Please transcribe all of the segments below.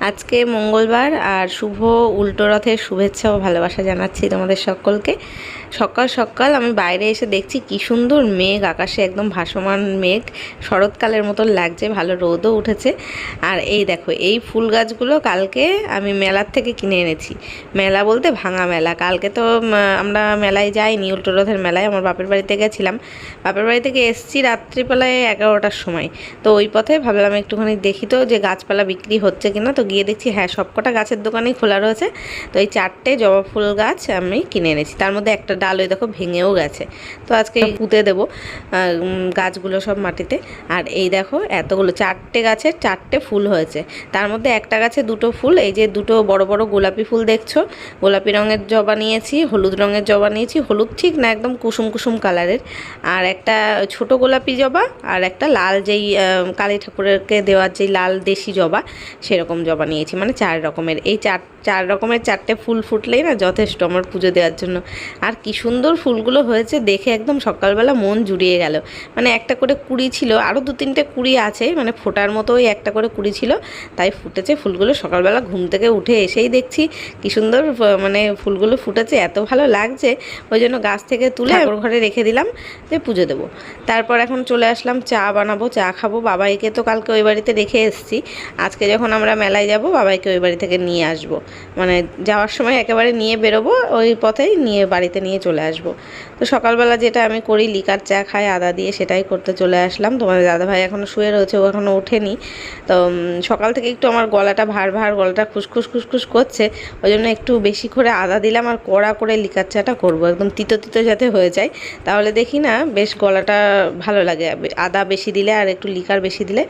আজকে মঙ্গলবার আর শুভ উল্টো রথের শুভেচ্ছা ও ভালোবাসা জানাচ্ছি তোমাদের সকলকে। সকাল সকাল আমি বাইরে এসে দেখছি কি সুন্দর মেঘ, আকাশে একদম ভাসমান মেঘ। শরৎকালের মতন লাগছে, ভালো রোদও উঠেছে। আর এই দেখো, এই ফুল গাছগুলো কালকে আমি মেলার থেকে কিনে এনেছি। মেলা বলতে ভাঙা মেলা। কালকে তো আমরা মেলায় যাইনি, উল্টো রথের মেলায়। আমার বাপের বাড়িতে গেছিলাম। বাপের বাড়ি থেকে এসছি রাত্রিবেলায় এগারোটার সময়। তো ওই পথে ভাবলাম একটুখানি দেখি তো যে গাছপালা বিক্রি হচ্ছে কিনা। তো গিয়ে দেখছি হ্যাঁ সবকটা গাছের দোকানেই খোলা রয়েছে। তো এই চারটে জবা ফুল গাছ আমি কিনে এনেছি। তার মধ্যে একটা ডাল ওই দেখো ভেঙেও গেছে। তো আজকে পুঁতে দেবো গাছগুলো সব মাটিতে। আর এই দেখো এতগুলো, চারটে গাছের চারটে ফুল হয়েছে। তার মধ্যে একটা গাছে দুটো ফুল, এই যে দুটো বড় বড় গোলাপি ফুল দেখছ? গোলাপি রঙের জবা নিয়েছি, হলুদ রঙের জবা নিয়েছি, হলুদ ঠিক না, একদম কুসুম কুসুম কালারের। আর একটা ছোট গোলাপি জবা, আর একটা লাল যেই কালী ঠাকুরকে দেওয়ার যেই লাল দেশি জবা, সেরকম জবা। নিয়েছি মানে চার রকমের। এই চার চার রকমের চারটে ফুল ফুটলেই না যথেষ্ট আমার পুজো দেওয়ার জন্য। আর কি সুন্দর ফুলগুলো হয়েছে দেখে একদম সকালবেলা মন জুড়িয়ে গেল। মানে একটা করে কুড়ি ছিল আরও দু তিনটে কুড়ি আছে মানে ফোটার মতো ওই একটা করে কুড়ি ছিল তাই ফুটেছে ফুলগুলো সকালবেলা ঘুম থেকে উঠে এসেই দেখছি কি সুন্দর মানে ফুলগুলো ফুটেছে এত ভালো লাগছে। ওই জন্য গাছ থেকে তুলে ঠাকুর ঘরে রেখে দিলাম যে পুজো দেবো। তারপর এখন চলে আসলাম চা বানাবো চা খাব। বাবাইকে তো কালকে ওই বাড়িতে রেখে এসেছি। আজকে যখন আমরা মেলায় যাব, বাবাইকে ওই বাড়ি থেকে নিয়ে আসব। মানে যাওয়ার সময় একেবারে নিয়ে বেরোবো, ওই পথেই নিয়ে বাড়িতে নিয়ে চলে আসব। তো সকালবেলা যেটা আমি করি, লিকার চা খাই, আদা দিয়ে সেটাই করতে চলে আসলাম। তোমাদের দাদাভাই এখনও শুয়ে রয়েছে, ও এখনও ওঠেনি। তো সকাল থেকে একটু আমার গলাটা ভার ভার, গলাটা খুসখুস খুসখুস করছে। ওই জন্য একটু বেশি করে আদা দিলাম আর কড়া করে লিকার চাটা করব, একদম তিতো তিতো যাতে হয়ে যায়। তাহলে দেখি না, বেশ গলাটা ভালো লাগে। আদা বেশি দিলে আর একটু লিকার বেশি দিলে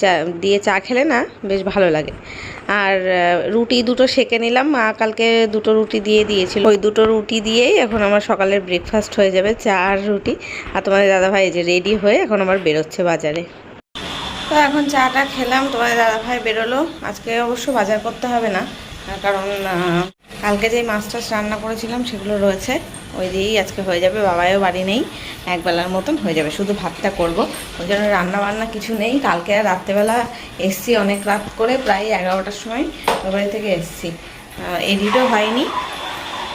চা, দিয়ে চা খেলে না বেশ ভালো লাগে। আর রুটি দুটো সেকে নিলাম। মা কালকে দুটো রুটি দিয়ে দিয়েছিল। ওই দুটো রুটি দিয়েই এখন আমার সকালের ব্রেকফাস্ট হয়ে যাবে, চা আর রুটি। আর তোমাদের দাদাভাই যে রেডি হয়ে এখন আমার বেরোচ্ছে বাজারে। তো এখন চাটা খেলাম, তোমাদের দাদাভাই বেরোলো। আজকে অবশ্য বাজার করতে হবে না। কারণ কালকে যেই মাছ টাছ রান্না করেছিলাম সেগুলো রয়েছে। ওই দিয়েই আজকে হয়ে যাবে, বাবাইও বাড়ি নেই, একবেলার মতন হয়ে যাবে, শুধু ভাতটা করব। ওই জন্য রান্না বান্না কিছু নেই, কালকে আর রাত্রেবেলা এসছি অনেক রাত করে, প্রায় এগারোটার সময় বাড়ি থেকে এসছি। এডিটও হয়নি।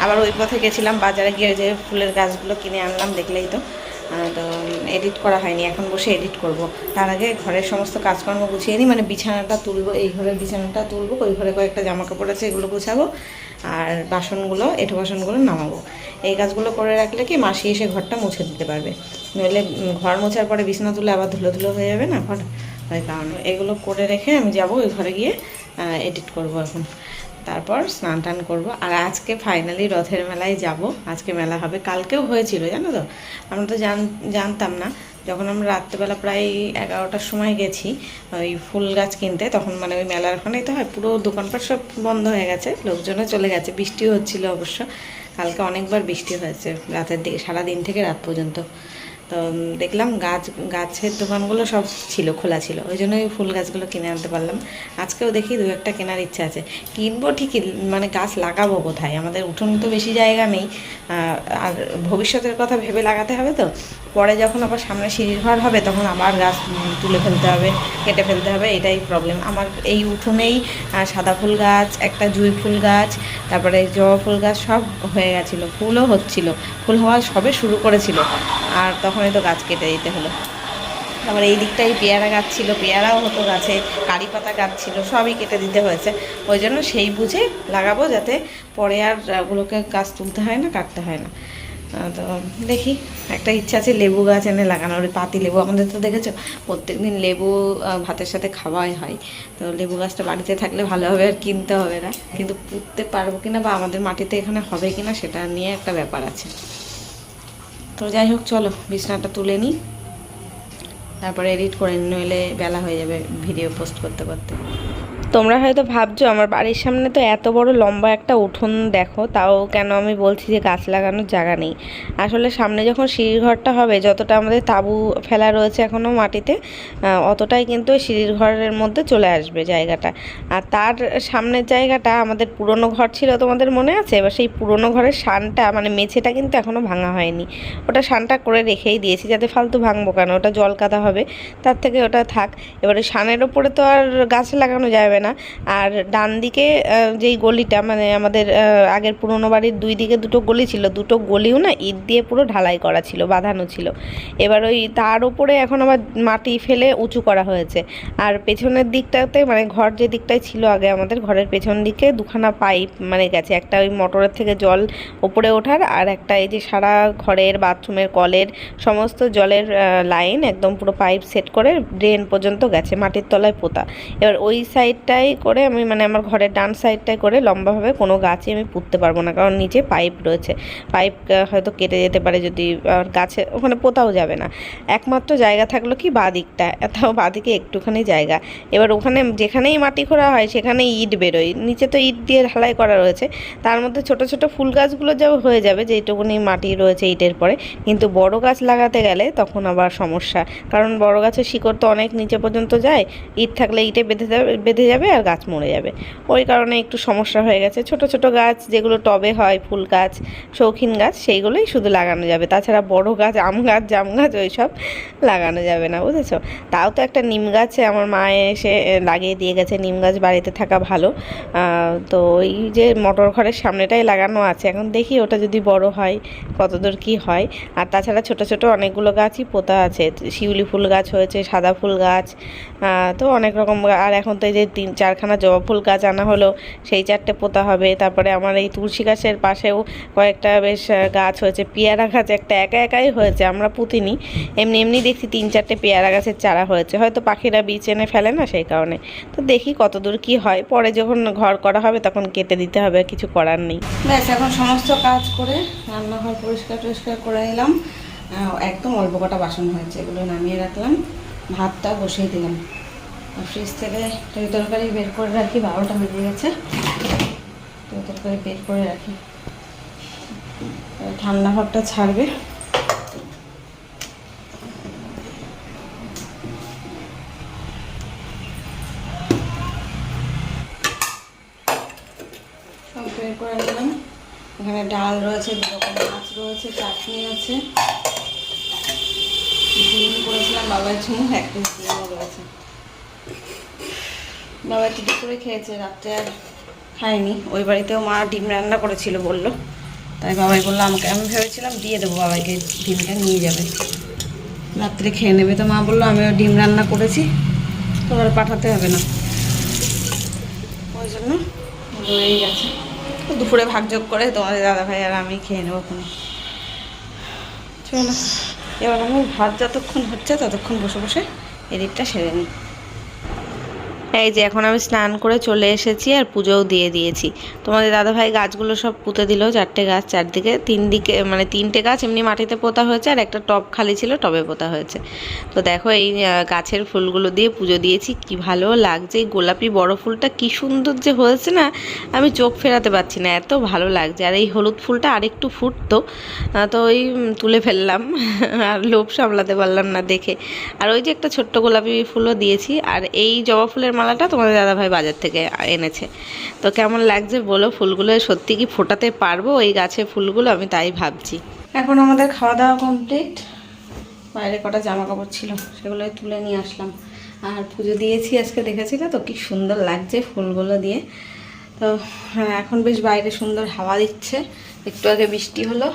আবার ওই পথে গেছিলাম, বাজারে গিয়ে যে ফুলের গাছগুলো কিনে আনলাম, দেখলেই তো। এডিট করা হয়নি, এখন বসে এডিট করব। তার আগে ঘরের সমস্ত কাজকর্ম গুছিয়ে নিই মানে বিছানাটা তুলবো, এই ঘরের বিছানাটা তুলবো, ওই ঘরে কয়েকটা জামা কাপড় আছে, এগুলো গুছাবো, আর বাসনগুলো, এঁঠো বাসনগুলো নামাবো। এই কাজগুলো করে রাখলে কি মাসি এসে ঘরটা মুছে দিতে পারবে? নইলে ঘর মোছার পরে বিছানা তুলে আবার ধুলো ধুলো হয়ে যাবে না ঘর? ওই কারণে। এগুলো করে রেখে আমি যাব ওই ঘরে গিয়ে এডিট করব এখন। তারপর স্নান টান করব। আর আজকে ফাইনালি রথের মেলায় যাব। আজকে মেলা হবে। কালকেও হয়েছিল, জানো তো? আমরা তো জান জানতাম না। যখন আমরা রাত্রেবেলা প্রায় এগারোটার সময় গেছি, ওই ফুল গাছ কিনতে, তখন মানে ওই মেলার ওখানেই তো হয়, পুরো দোকানপাট সব বন্ধ হয়ে গেছে। লোকজনও চলে গেছে। বৃষ্টিও হচ্ছিল অবশ্য। কালকে অনেকবার বৃষ্টি হয়েছে, রাতের দিকে সারা দিন থেকে রাত পর্যন্ত। তো দেখলাম গাছ, গাছের দোকানগুলো সব ছিল, খোলা ছিল। ওই জন্য ওই ফুল গাছগুলো কিনে আনতে পারলাম। আজকেও দেখি দু একটা কেনার ইচ্ছা আছে। কিনবো ঠিকই মানে গাছ লাগাবো কোথায়? আমাদের উঠোন তো বেশি জায়গা নেই। আর ভবিষ্যতের কথা ভেবে লাগাতে হবে তো। পরে যখন আবার সামনে সিঁড়ির ঘর হবে, তখন আবার গাছ তুলে ফেলতে হবে, কেটে ফেলতে হবে, এটাই প্রবলেম আমার এই উঠোনেই সাদা ফুল গাছ, একটা জুঁই ফুল গাছ, তারপরে জবা ফুল গাছ সব হয়ে গেছিল, ফুলও হচ্ছিল। ফুল হওয়া সবে শুরু করেছিল। আর তখনই তো গাছ কেটে দিতে হলো। তারপর এই দিকটাই পেয়ারা গাছ ছিল, পেয়ারাও হতো গাছে, কারি পাতা গাছ ছিল, সবই কেটে দিতে হয়েছে। ওই জন্য সেই বুঝে লাগাবো যাতে পরে আর ওগুলোকে গাছ তুলতে হয় না, কাটতে হয় না। তো দেখি, একটা ইচ্ছা আছে লেবু গাছ এনে লাগানোর পাতি লেবু। আমাদের তো দেখেছ প্রত্যেক দিন লেবু ভাতের সাথে খাওয়াই হয়। তো লেবু গাছটা বাড়িতে থাকলে ভালো হবে আর কিনতে হবে না। কিন্তু পুঁততে পারব কিনা বা আমাদের মাটিতে এখানে হবে কিনা, সেটা নিয়ে একটা ব্যাপার আছে। তো যাই হোক, চলো, বিছনাটা তুলে নিই। তারপরে এডিট করে নইলে বেলা হয়ে যাবে ভিডিও পোস্ট করতে করতে। তোমরা হয়তো ভাবছ, আমার বাড়ির সামনে তো এত বড় লম্বা একটা উঠোন দেখো, তাও কেন আমি বলছি যে গাছ লাগানোর জায়গা নেই। আসলে সামনে যখন সিঁড়ির ঘরটা হবে, যতটা আমাদের তাঁবু ফেলা রয়েছে এখনও মাটিতে অতটাই কিন্তু সিঁড়ির ঘরের মধ্যে চলে আসবে জায়গাটা। আর তার সামনের জায়গাটা আমাদের পুরনো ঘর ছিল তোমাদের মনে আছে? এবার সেই পুরনো ঘরের শানটা মানে মেঝেটা কিন্তু এখনও ভাঙা হয়নি। ওটা শানটা করে রেখেই দিয়েছি, যাতে ফালতু ভাঙবো কেন? ওটা জল কাদা হবে, তার থেকে ওটা থাক। এবারে শানের ওপরে তো আর গাছ লাগানো যাবে না। আর ডান দিকে যেই গলিটা মানে আমাদের আগের পুরনো বাড়ির দুই দিকে দুটো গলি ছিল, দুটো গলিও না ইট দিয়ে পুরো ঢালাই করা ছিল, বাঁধানো ছিল। এবার ওই তার উপরে এখন আবার মাটি ফেলে উঁচু করা হয়েছে। আর পেছনের দিকটাতে মানে ঘর যে দিকটায় ছিল আগে আমাদের, ঘরের পেছন দিকে দুখানা পাইপ মানে গেছে। একটা ওই মোটরের থেকে জল ওপরে ওঠার, আর একটা এই যে সারা ঘরের, বাথরুমের, কলের সমস্ত জলের লাইন একদম পুরো পাইপ সেট করে ড্রেন পর্যন্ত গেছে, মাটির তলায় পোতা। এবার ওই সাইডটাই করে আমি মানে আমার ঘরের ডান সাইডটাই করে লম্বাভাবে কোনো গাছই আমি পুঁততে পারব না। কারণ নিচে পাইপ রয়েছে। পাইপ হয়তো কেটে যেতে পারে যদি গাছে ওখানে পোতাও যাবে না। একমাত্র জায়গা থাকল কি বাঁ দিকটা তাও বাঁ দিকে একটুখানি জায়গা। এবার ওখানে যেখানেই মাটি খোঁড়া হয় সেখানে ইট বেরোয়। নিচে তো ইট দিয়ে ঢালাই করা রয়েছে। তার মধ্যে ছোট ছোট ফুল গাছগুলো যা হয়ে যাবে, যেইটুকুনি মাটি রয়েছে ইটের পরে। কিন্তু বড় গাছ লাগাতে গেলে তখন আবার সমস্যা। কারণ বড় গাছের শিকড় তো অনেক নিচে পর্যন্ত যায়। ইট থাকলে ইটে বেঁধে যাবে বেঁধে আর গাছ মরে যাবে। ওই কারণে একটু সমস্যা হয়ে গেছে। ছোট ছোট গাছ যেগুলো টবে হয়, ফুল গাছ, শৌখিন গাছ, সেইগুলোই শুধু লাগানো যাবে। তাছাড়া বড় গাছ, আম গাছ, জাম গাছ, ওইসব লাগানো যাবে না, বুঝেছ? তাও তো একটা নিম গাছে আমার মা এসে লাগিয়ে দিয়ে গেছে। নিম গাছ বাড়িতে থাকা ভালো। তো ওই যে মটর ঘরের সামনেটাই লাগানো আছে। এখন দেখি ওটা যদি বড় হয়, কতদূর কি হয়। আর তাছাড়া ছোট ছোট অনেকগুলো গাছই পোতা আছে। শিউলি ফুল গাছ হয়েছে, সাদা ফুল গাছ তো অনেক রকম আর এখন তো এই যে তিন চারখানা জবা ফুল গাছ আনা হলো, সেই চারটে পোতা হবে। তারপরে আমার এই তুলসী গাছের পাশেও কয়েকটা বেশ গাছ হয়েছে। পেয়ারা গাছ একটা একা একাই হয়েছে, আমরা পুঁতিনি। এমনি এমনি দেখছি তিন চারটে পেয়ারা গাছের চারা হয়েছে। হয়তো পাখিরা বীজ এনে ফেলে না সেই কারণে। তো দেখি কতদূর কি হয়। পরে যখন ঘর করা হবে তখন কেটে দিতে হবে, কিছু করার নেই। ব্যাস, এখন সমস্ত কাজ করে রান্নাঘর পরিষ্কার টরিষ্কার করে নিলাম একদম অল্প কটা বাসন হয়েছে, এগুলো নামিয়ে রাখলাম। ভাতটা বসিয়ে দিলাম। ফ্রিজ থেকে তরি তরকারি বের করে রাখি, বারোটা বেজে গেছে। তরি তরকারি বের করে রাখি। ঠান্ডা ভাবটা ছাড়বে। সব বের করে নিলাম। এখানে ডাল রয়েছে, দু রকম মাছ রয়েছে, চাটনি আছে। করেছিলাম বাবার জন্য এক পিস রয়েছে। বাবা একটু দুপুরে খেয়েছে, রাত্রে আর খায়নি। ওই বাড়িতেও মা ডিম রান্না করেছিল বলল। তাই বাবাই বলল, আমাকে আমি ভেবেছিলাম দিয়ে দেবো, বাবাইকে ডিমটা নিয়ে যাবে। রাত্রে খেয়ে নেবে তো মা বলল, আমিও ডিম রান্না করেছি তোমার পাঠাতে হবে না। ওই জন্য রয়েই গেছে। দুপুরে ভাগযোগ করে তোমাদের দাদা ভাই আর আমি খেয়ে নেব ওখানে চলো, এবার আমি ভাত যতক্ষণ হচ্ছে ততক্ষণ বসে বসে এডিটটা সেরে নিই। এই যে এখন আমি স্নান করে চলে এসেছি আর পুজোও দিয়ে দিয়েছি। তোমাদের দাদাভাই গাছগুলো সব পুঁতে দিল, চারটে গাছ চারদিকে তিন দিকে মানে তিনটে গাছ এমনি মাটিতে পোতা হয়েছে আর একটা টব খালি ছিল, টবে পোতা হয়েছে। তো দেখো এই গাছের ফুলগুলো দিয়ে পুজো দিয়েছি, কি ভালো লাগছে। এই গোলাপি বড় ফুলটা কি সুন্দর যে হয়েছে না, আমি চোখ ফেরাতে পারছি না, এত ভালো লাগছে। আর এই হলুদ ফুলটা আরেকটু ফুটতো তো ওই তুলে ফেললাম, আর লোভ সামলাতে পারলাম না দেখে। আর ওই যে একটা ছোট্ট গোলাপি ফুলও দিয়েছি, আর এই জবা ফুলের মালাটা তোমাদের দাদাভাই বাজার থেকে এনেছে। তো কেমন লাগছে বলো? ফুলগুলো সত্যি কি ফোটাতে পারব এই গাছে ফুলগুলো? আমি তাই ভাবছি। এখন আমাদের খাওয়া দাওয়া কমপ্লিট বাইরে কটা জামা কাপড় ছিল সেগুলোই তুলে নিয়ে আসলাম। আর পুজো দিয়েছি আজকে দেখেছিলে তো? কি সুন্দর লাগছে ফুলগুলো দিয়ে। তো হ্যাঁ এখন বেশ বাইরে সুন্দর হাওয়া দিচ্ছে। একটু আগে বৃষ্টি হলো,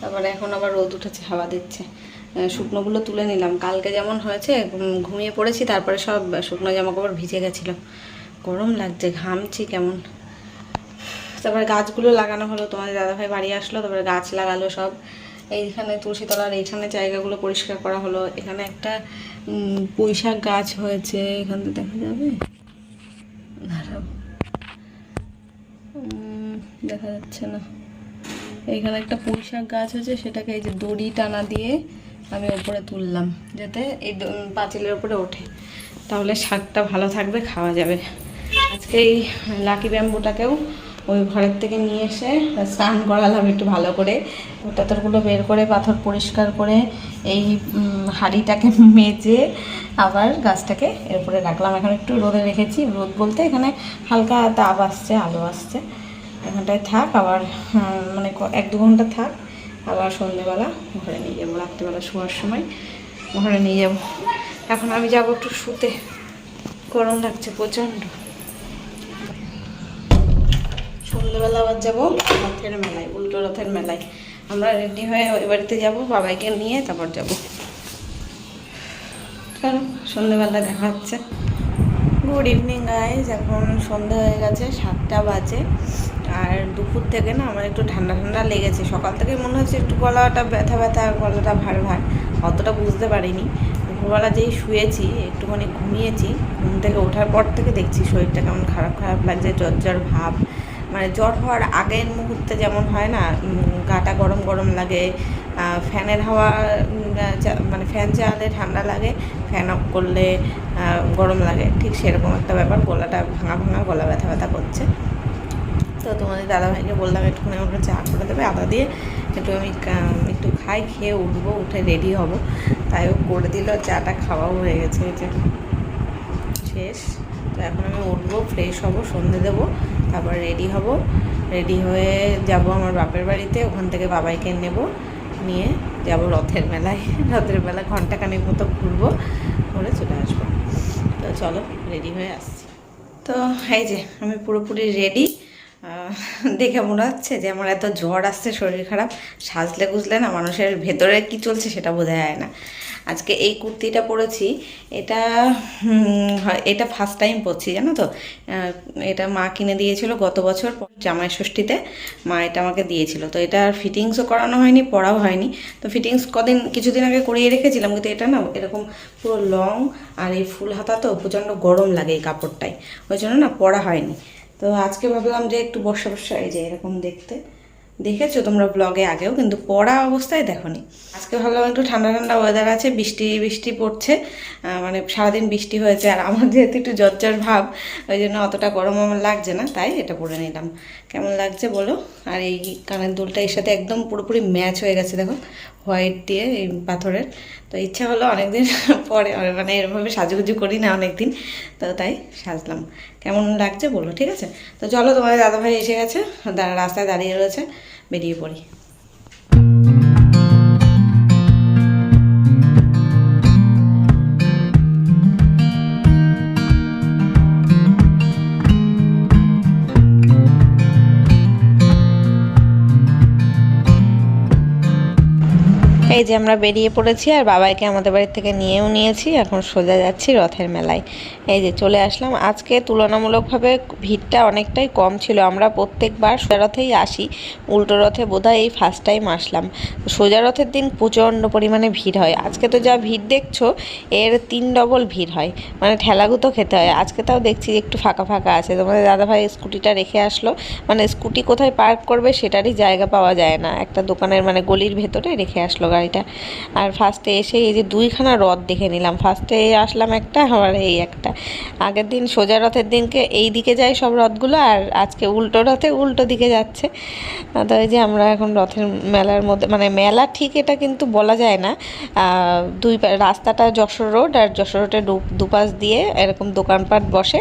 তারপরে এখন আবার রোদ উঠেছে, হাওয়া দিচ্ছে। শুকনোগুলো তুলে নিলাম। কালকে যেমন হয়েছে ঘুমিয়ে পড়েছি, তারপরে সব শুকনো জামা কাপড় ভিজে গেছিল। গরম লাগছে, ঘামছি কেমন। তারপরে গাছগুলো লাগানো হলো, তোমাদের দাদাভাই বাড়ি আসলো, তারপরে গাছ লাগালো সব। এইখানে তুলসীতলার এইখানে জায়গাগুলো পরিষ্কার করা হলো। এখানে একটা পুঁইশাক গাছ হয়েছে, এখান থেকে দেখা যাবে? দেখা যাচ্ছে না। এইখানে একটা পুঁইশাক গাছ হয়েছে, সেটাকে এই যে দড়ি টানা দিয়ে আমি ওপরে তুললাম, যাতে এই পাঁচিলের ওপরে ওঠে। তাহলে শাকটা ভালো থাকবে, খাওয়া যাবে। আজকে এই লাকি ব্যাম্বুটাকেও ওই ঘরের থেকে নিয়ে এসে স্নান করালাম একটু ভালো করে। পাথরগুলো বের করে পাথর পরিষ্কার করে এই হাঁড়িটাকে মেজে আবার গাছটাকে এর উপরে রাখলাম। এখন একটু রোদে রেখেছি। রোদ বলতে এখানে হালকা তাপ আসছে, আলো আসছে। এখানটায় থাক, আবার মানে এক দু ঘণ্টা থাক। আবার সন্ধেবেলা ঘরে নিয়ে যাব, রাত্রিবেলা শোয়ার সময় ঘরে নিয়ে যাব। এখন আমি যাব একটু শুতে। গরম লাগছে প্রচণ্ড। সন্ধ্যেবেলা আবার যাব রথের মেলায়, উল্টো রথের মেলায়। আমরা রেডি হয়ে ওই বাড়িতে যাব বাবাইকে নিয়ে তারপর যাব। চলো, সন্ধ্যেবেলা দেখা হচ্ছে। গুড ইভিনিং গাইজ এখন সন্ধ্যা হয়ে গেছে, সাতটা বাজে। আর দুপুর থেকে না আমার একটু ঠান্ডা ঠান্ডা লেগেছে। সকাল থেকে মনে হচ্ছে একটু গলাটা ব্যথা ব্যথা, গলাটা ভার ভার, অতটা বুঝতে পারিনি। দুপুরবেলা যেই শুয়েছি, একটুখানি ঘুমিয়েছি, ঘুম থেকে ওঠার পর থেকে দেখছি শরীরটা কেমন খারাপ খারাপ লাগছে, জ্বর জ্বর ভাব। মানে জ্বর হওয়ার আগের মুহূর্তে যেমন হয় না গাটা গরম গরম লাগে ফ্যানের হাওয়া মানে ফ্যান চালালে ঠান্ডা লাগে, ফ্যান অফ করলে গরম লাগে। ঠিক সেরকম একটা ব্যাপার, গলাটা ভাঙা ভাঙা, গলা ব্যথা ব্যথা করছে। তো তোমাদের দাদাভাইকে বললাম, একটুখানি আমাকে চা করে দেবে, আদা দিয়ে একটু আমি একটু খাই, খেয়ে উঠবো, উঠে রেডি হব। তাই ও করে দিল, চাটা খাওয়াও হয়ে গেছে, এই যে শেষ। তো এখন আমি উঠবো ফ্রেশ হব, সন্ধে দেবো, তারপর রেডি হব। রেডি হয়ে যাব আমার বাপের বাড়িতে, ওখান থেকে বাবাইকে নেব, নিয়ে যাব রথের মেলায়। রথের মেলা ঘন্টাখানেক মতো ঘুরবো, ঘুরে চলে আসব। তো চলো, রেডি হয়ে আসছি। তো এই যে, আমি পুরোপুরি রেডি। দেখে মনে হচ্ছে যে আমার এত জ্বর আসছে, শরীর খারাপ। সাজলে গুজলে না মানুষের ভেতরে কি চলছে সেটা বোঝা যায় না। আজকে এই কুর্তিটা পরেছি, এটা এটা ফার্স্ট টাইম পরছি, জানো তো? এটা মা কিনে দিয়েছিল গত বছর জামাই ষষ্ঠীতে। মা এটা আমাকে দিয়েছিল। তো এটা আর ফিটিংসও করানো হয়নি, পরাও হয়নি। তো ফিটিংস কদিন, কিছুদিন আগে করিয়ে রেখেছিলাম, কিন্তু এটা না এরকম পুরো লং আর এই ফুল হাতা তো প্রচণ্ড গরম লাগে এই কাপড়টায়। ওই জন্য না পরা হয়নি। তো আজকে ভাবলাম যে একটু বর্ষা বর্ষা এই যে এরকম দেখতে। দেখেছ তোমরা ব্লগে আগেও, কিন্তু পড়া অবস্থায় দেখোনি। আজকে ভাবলাম একটু ঠান্ডা ঠান্ডা ওয়েদার আছে, বৃষ্টি বৃষ্টি পড়ছে। মানে সারাদিন বৃষ্টি হয়েছে, আর আমার যেহেতু একটু জ্বর ভাব, ওই জন্য অতটা গরম আমার লাগছে না, তাই এটা পরে নিলাম। কেমন লাগছে বলো? আর এই কানের দুলটা এর সাথে একদম পুরোপুরি ম্যাচ হয়ে গেছে, দেখো। হোয়াইট দিয়ে এই পাথরের। তো ইচ্ছা হলো অনেকদিন পরে মানে এরমভাবে সাজুগুজু করি না অনেকদিন, তো তাই সাজলাম। কেমন লাগছে বলো ঠিক আছে? তো চলো তোমাদের দাদাভাই এসে গেছে রাস্তায় দাঁড়িয়ে রয়েছে, বেরিয়ে পড়ি। এই যে আমরা বেরিয়ে পড়েছি আর বাবাইকে আমাদের বাড়ি থেকে নিয়েও নিয়েছি, এখন সোজা যাচ্ছি রথের মেলায়। এই যে চলে আসলাম। আজকে তুলনামূলকভাবে ভিড়টা অনেকটাই কম ছিল। আমরা প্রত্যেকবার সোজা রথেই আসি। উল্টো রথে বোধহয় এই ফার্স্ট টাইম আসলাম। সোজা রথের দিন প্রচণ্ড পরিমাণে ভিড় হয়। আজকে তো যা ভিড় দেখছ, এর তিন ডবল ভিড় হয়। মানে ঠেলাগুতো খেতে হয়। আজকে তাও দেখছি একটু ফাঁকা ফাঁকা আছে। তোমাদের দাদাভাই স্কুটিটা রেখে আসলো। মানে স্কুটি কোথায় পার্ক করবে সেটারই জায়গা পাওয়া যায় না। একটা দোকানের মানে গলির ভেতরে রেখে আসলো গাড়িটা আর ফার্স্টে এসে এই যে দুইখানা রথ দেখে নিলাম। ফার্স্টে আসলাম একটা, আবার এই একটা। আগের দিন সোজা রথের দিনকে এই দিকে যায় সব রথগুলো, আর আজকে উল্টো রথে উল্টো দিকে যাচ্ছে। তো এই যে আমরা এখন রথের মেলার মধ্যে মানে মেলা ঠিক এটা কিন্তু বলা যায় না। দুই রাস্তাটা যশোর রোড, আর যশোর রোডের দুপাশ দিয়ে এরকম দোকানপাট বসে,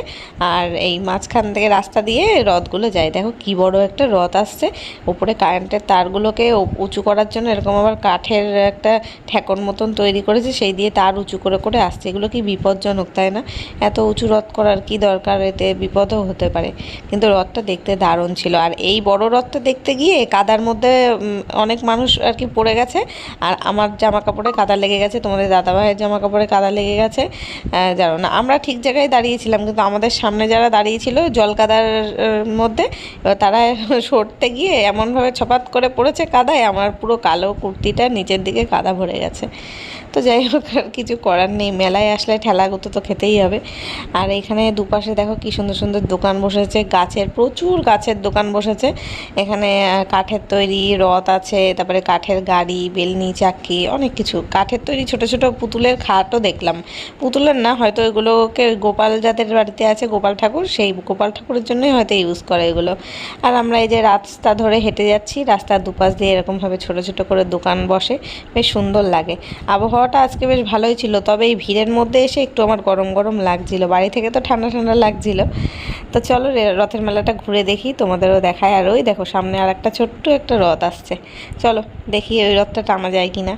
আর এই মাঝখান থেকে রাস্তা দিয়ে রথগুলো যায়। দেখো কি বড় একটা রথ আসছে। উপরে কারেন্টের তারগুলোকে উঁচু করার জন্য এরকম আবার কাঠের একটা ঠেকন মতন তৈরি করেছে, সেই দিয়ে তার উঁচু করে করে আসছে। এগুলো কি বিপজ্জনক, তাই না? এত উঁচু রথ করার কি দরকার? এতে বিপদও হতে পারে। কিন্তু রথটা দেখতে দারুণ ছিল। আর এই বড় রথটা দেখতে গিয়ে কাদার মধ্যে অনেক মানুষ আর কি পড়ে গেছে। আর আমার জামা কাপড়ে কাদা লেগে গেছে, তোমাদের দাদাভাইয়ের জামা কাপড়ে কাদা লেগে গেছে। জানো না, আমরা ঠিক জায়গায় দাঁড়িয়েছিলাম, কিন্তু আমাদের সামনে যারা দাঁড়িয়েছিল জল কাদার মধ্যে, তারা সরতে গিয়ে এমনভাবে ছপাত করে পড়েছে কাদায়। আমার পুরো কালো কুর্তিটা নিচের দিকে কাদা ভরে গেছে। তো যাই হোক, আর কিছু করার নেই। মেলায় আসলে ঠেলাগুতো তো খেতেই হবে। আর এখানে দুপাশে দেখো কি সুন্দর সুন্দর দোকান বসেছে। গাছের, প্রচুর গাছের দোকান বসেছে। এখানে কাঠের তৈরি রথ আছে, তারপরে কাঠের গাড়ি, বেলনি, চাকি, অনেক কিছু। কাঠের তৈরি ছোট ছোট পুতুলের খাটও দেখলাম। পুতুলের না, হয়তো এগুলোকে গোপাল যাদের বাড়িতে আছে, গোপাল ঠাকুর। সেই গোপাল ঠাকুরের জন্যই হয়তো ইউজ করে এগুলো। আর আমরা এই যে রাস্তা ধরে হেঁটে যাচ্ছি, রাস্তার দুপাশ দিয়ে এরকমভাবে ছোট ছোট করে দোকান বসে। বেশ সুন্দর লাগে। আবহাওয়াটা আজকে বেশ ভালোই ছিল, তবে এই ভিড়ের মধ্যে এসে একটু আমার গরম গরম লাগছিল। বাড়ি থেকে তো ঠান্ডা ঠান্ডা লাগছিল। তো চলো রথের মেলাটা ঘুরে দেখি, তোমাদেরও দেখায় আর ওই দেখো, সামনে আর একটা ছোট্ট একটা রথ আসছে। চলো, দেখি ওই রথটা টানা যায় কিনা।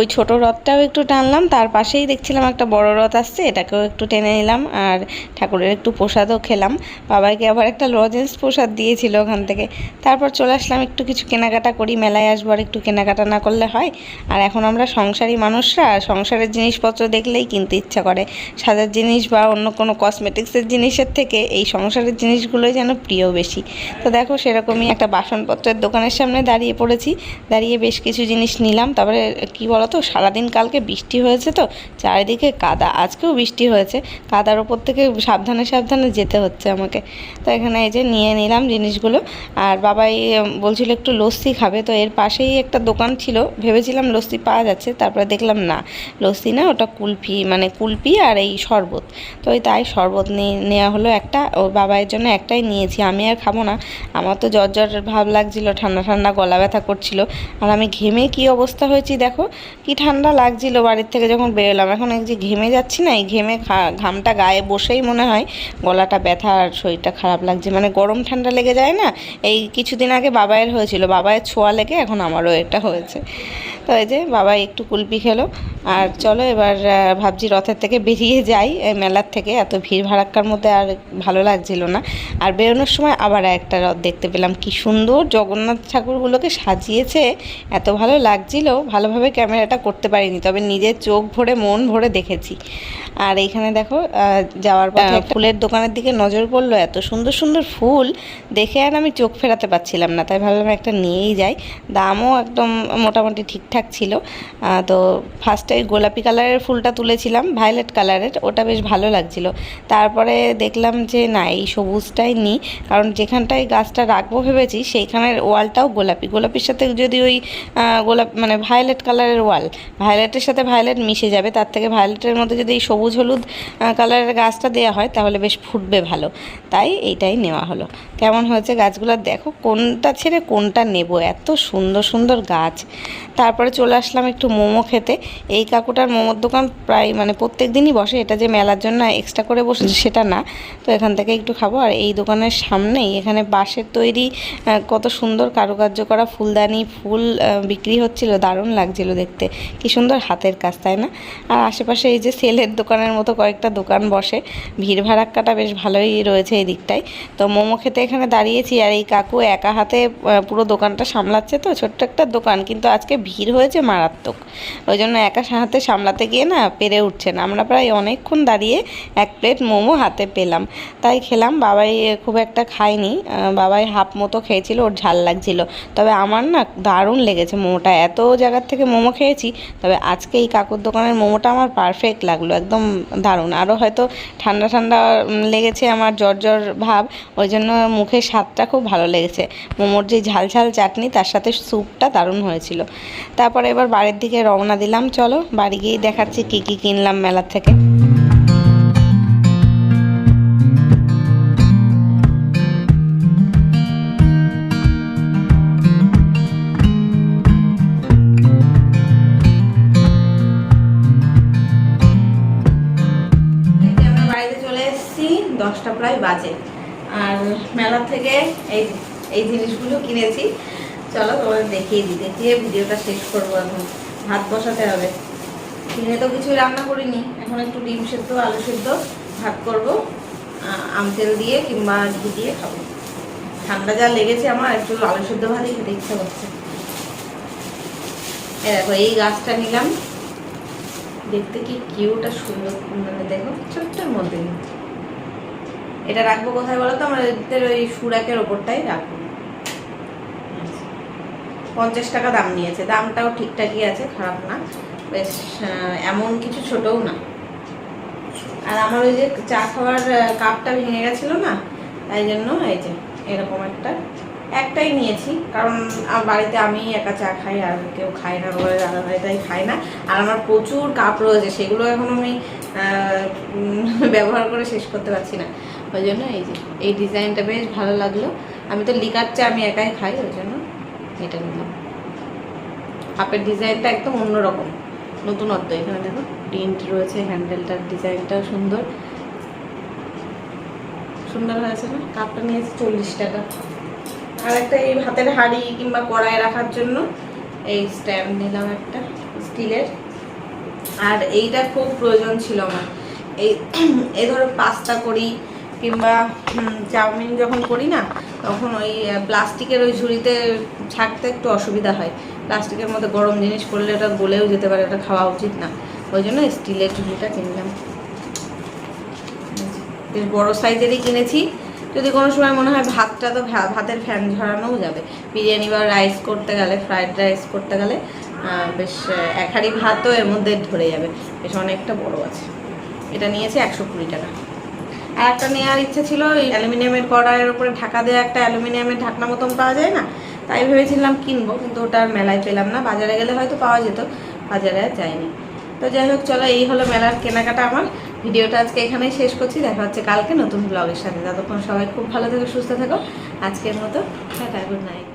ওই ছোট রথটাও একটু টানলাম, তার পাশেই দেখছিলাম একটা বড় রথ আসছে, এটাকেও একটু টেনে নিলাম আর ঠাকুরের একটু প্রসাদও খেলাম। বাবাকে আবার একটা লজেন্স প্রসাদ দিয়েছিল ওখান থেকে। তারপর চলে আসলাম একটু কিছু কেনাকাটা করি, মেলায় আসব আর একটু কেনাকাটা না করলে হয়। আর এখন আমরা সংসারী মানুষরা, সংসারের জিনিসপত্র দেখলেই কিনতে ইচ্ছা করে। সাজার জিনিস বা অন্য কোনো কসমেটিক্সের জিনিসের থেকে এই সংসারের জিনিসগুলোই যেন প্রিয় বেশি। তো দেখো সেরকমই একটা বাসনপত্রের দোকানের সামনে দাঁড়িয়ে পড়েছি। দাঁড়িয়ে বেশ কিছু জিনিস নিলাম তারপরে কি বলতো সারাদিন কালকে বৃষ্টি হয়েছে তো, চারিদিকে কাদা। আজকেও বৃষ্টি হয়েছে, কাদার ওপর থেকে সাবধানে সাবধানে যেতে হচ্ছে আমাকে। তো এখানে এই যে নিয়ে নিলাম জিনিসগুলো, আর বাবাই বলছিল একটু লস্যি খাবে, তো এর পাশেই একটা দোকান ছিল, ভেবেছিলাম লস্যি পাওয়া যাচ্ছে, তারপরে দেখলাম না। লস্যি না, ওটা কুলফি মানে কুলফি আর এই শরবত। তো ওই তাই শরবত নিয়ে নেওয়া হলো একটা ও বাবাইয়ের জন্য একটাই নিয়েছি, আমি আর খাব না। আমার তো জ্বর জ্বর ভাব লাগছিল, ঠান্ডা ঠান্ডা গলা ব্যথা করছিল, আর আমি ঘেমে কি অবস্থা হয়েছি দেখো কি ঠান্ডা লাগছিল বাড়ির থেকে যখন বেরোলাম। এখন এই যে ঘেমে যাচ্ছি না, এই ঘেমে ঘামটা গায়ে বসেই মনে হয় গলাটা ব্যথা আর শরীরটা খারাপ লাগছে। মানে গরম ঠান্ডা লেগে যায় না? এই কিছুদিন আগে বাবায়ের হয়েছিল। বাবায়ের ছোঁয়া লেগে এখন আমারও এটা হয়েছে। তো এই যে বাবা একটু কুলপি খেলো। আর চলো এবার ভাবছি রথের থেকে বেরিয়ে যাই। মেলার থেকে। এত ভিড় ভাড়াক্কার মধ্যে আর ভালো লাগছিল না। আর বেরোনোর সময় আবার একটা রথ দেখতে পেলাম। কি সুন্দর জগন্নাথ ঠাকুরগুলোকে সাজিয়েছে। এত ভালো লাগছিল। ভালোভাবে ক্যামেরাটা করতে পারিনি তবে নিজের চোখ ভরে মন ভরে দেখেছি। আর এইখানে দেখো যাওয়ার পর ফুলের দোকানের দিকে নজর পড়ল। এত সুন্দর সুন্দর ফুল। দেখে আর আমি চোখ ফেরাতে পারছিলাম না তাই ভাবলাম একটা নিয়েই যাই। দামও একদম মোটামুটি ঠিকঠাক ছিল। তো ফার্স্টে গোলাপি কালারের ফুলটা তুলেছিলাম ভায়োলেট কালারের, ওটা বেশ ভালো লাগছিল। তারপরে দেখলাম যে না, এই সবুজটাই নিই, কারণ যেখানটায় গাছটা রাখব ভেবেছি, সেইখানের ওয়ালটাও গোলাপি। গোলাপির সাথে যদি ওই গোলাপ মানে ভায়োলেট কালারের ওয়াল ভায়োলেটের সাথে ভায়োলেট মিশে যাবে, তার থেকে ভায়োলেটের মধ্যে যদি এই সবুজ হলুদ কালারের গাছটা দেওয়া হয়, তাহলে বেশ ফুটবে ভালো। তাই এইটাই নেওয়া হলো। কেমন হয়েছে গাছগুলো দেখো, কোনটা ছেড়ে কোনটা নেব, এত সুন্দর সুন্দর গাছ। তারপরে চলে আসলাম একটু মোমো খেতে। এই কাকুটার মোমোর দোকান প্রায় মানে প্রত্যেক দিনই বসে। এটা যে মেলার জন্য এক্সট্রা করে বসেছে সেটা না। তো এখান থেকে একটু খাব। আর এই দোকানের সামনেই এখানে বাঁশের তৈরি কত সুন্দর কারুকার্য করা ফুলদানি ফুল বিক্রি হচ্ছিল। দারুণ লাগছিল দেখতে। কি সুন্দর হাতের কাজ, তাই না? আর আশেপাশে এই যে সেলের দোকানের মতো কয়েকটা দোকান বসে। ভিড় ভাড়াক্কাটা বেশ ভালোই রয়েছে এই দিকটায়। তো মোমো খেতে এখানে দাঁড়িয়েছি। আর এই কাকু একা হাতে পুরো দোকানটা সামলাচ্ছে। তো ছোট্ট একটা দোকান, কিন্তু আজকে ভিড় হয়েছে মারাত্মক। ওই জন্য একা হাতে সামলাতে গিয়ে না পেরে উঠছে না। আমরা প্রায় অনেকক্ষণ দাঁড়িয়ে এক প্লেট মোমো হাতে পেলাম। তাই খেলাম, বাবাই খুব একটা খায়নি বাবাই হাফ মতো খেয়েছিল, ওর ঝাল লাগছিল। তবে আমার না দারুণ লেগেছে মোমোটা। এত জায়গার থেকে মোমো খেয়েছি, তবে আজকে এই কাকুর দোকানের মোমোটা আমার পারফেক্ট লাগল, একদম দারুণ। আরও হয়তো ঠান্ডা ঠান্ডা লেগেছে আমার জ্বর জ্বর ভাব, ওই জন্য মুখের স্বাদটা খুব ভালো লেগেছে। মোমোর যে ঝাল ঝাল চাটনি, তার সাথে স্যুপটা দারুণ হয়েছিল। তারপরে এবার বাড়ির দিকে রওনা দিলাম, চলো বাড়ি গিয়ে দেখাচ্ছি কি কি কিনলাম মেলার থেকে। দশটা প্রায় বাজে। আর মেলা থেকে এই এই জিনিসগুলো কিনেছি। চলো তোমাদের দেখিয়ে দিই, দেখিয়ে ভিডিওটা শেষ করব এখন। ভাত বসাতে হবে। দিনে তো কিছুই রান্না করিনি। এখন একটু ডিম সেদ্ধ, আলু সেদ্ধ ভাত করব। আম তেল দিয়ে কিংবা ঘি দিয়ে খাব। ঠান্ডা যা লেগেছে আমার, একটু আলু সেদ্ধ ভাতই খেতে ইচ্ছা করছে। দেখো, এই গাছটা নিলাম। দেখতে কি কিউট সুন্দর মানে দেখো, ছোট্টর মধ্যে এটা রাখব কোথায় বলো তো? আমাদের ওই সুরাকের ওপরটাই রাখব। পঞ্চাশ টাকা দাম নিয়েছে। দামটাও ঠিকঠাকই আছে, খারাপ না। বেশ এমন কিছু ছোটও না। আর আমার ওই যে চা খাওয়ার কাপটা ভেঙে গেছিল না, তাই জন্য এই যে এরকম একটা, একটাই নিয়েছি। কারণ বাড়িতে আমি একা চা খাই আর কেউ খায় না, বলে দাদা ভাই তাই খায় না। আর আমার প্রচুর কাপ রয়েছে, সেগুলো এখন আমি ব্যবহার করে শেষ করতে পারছি না। ওই জন্য এই যে, এই ডিজাইনটা বেশ ভালো লাগল। আমি তো লিকার চা আমি একাই খাই, ওই জন্য এটা নিলাম। কাপের ডিজাইনটা একদম অন্যরকম। নতুনত্ব এখানে দেখো প্রিন্ট রয়েছে, হ্যান্ডেলটার ডিজাইনটাও সুন্দর। সুন্দর হয়েছে না? কাপটা নিয়েছে চল্লিশ টাকা আর একটা এই হাতের হাঁড়ি কিংবা কড়াই রাখার জন্য এই স্ট্যান্ড নিলাম একটা, স্টিলের। আর এইটা খুব প্রয়োজন ছিল আমার। এই এই ধরো পাস্তা করি কিংবা চাউমিন যখন করি না, তখন ওই প্লাস্টিকের ওই ঝুড়িতে ছাড়তে একটু অসুবিধা হয়। প্লাস্টিকের মধ্যে গরম জিনিস করলে ওটা গলেও যেতে পারে ওটা খাওয়া উচিত না। ওই জন্য স্টিলের ঝুড়িটা কিনলাম। বেশ বড়ো সাইজেরই কিনেছি। যদি কোনো সময় মনে হয় ভাতটা তো ভাতের ফ্যান ঝরানোও যাবে। বিরিয়ানি বা রাইস করতে গেলে ফ্রাইড রাইস করতে গেলে বেশ এক হাঁড়ি ভাতও এর মধ্যে ধরে যাবে। বেশ অনেকটা বড় আছে। এটা নিয়েছে একশো কুড়ি টাকা। আর একটা নেওয়ার ইচ্ছে ছিল অ্যালুমিনিয়ামের কড়াইয়ের উপরে ঢাকা দেওয়া একটা অ্যালুমিনিয়ামের ঢাকনা মতন পাওয়া যায় না? তাই ভেবেছিলাম কিনবো, কিন্তু ওটা আর মেলায় পেলাম না। বাজারে গেলে হয়তো পাওয়া যেত, বাজারে আর যায়নি। তো যাই হোক, চলো, এই হলো মেলার কেনাকাটা আমার। ভিডিওটা আজকে এখানেই শেষ করছি। দেখা হচ্ছে কালকে নতুন ব্লগের সাথে। যতক্ষণ সবাই খুব ভালো থেকো, সুস্থ থেকো। আজকের মতো, টাটা গুড নাইট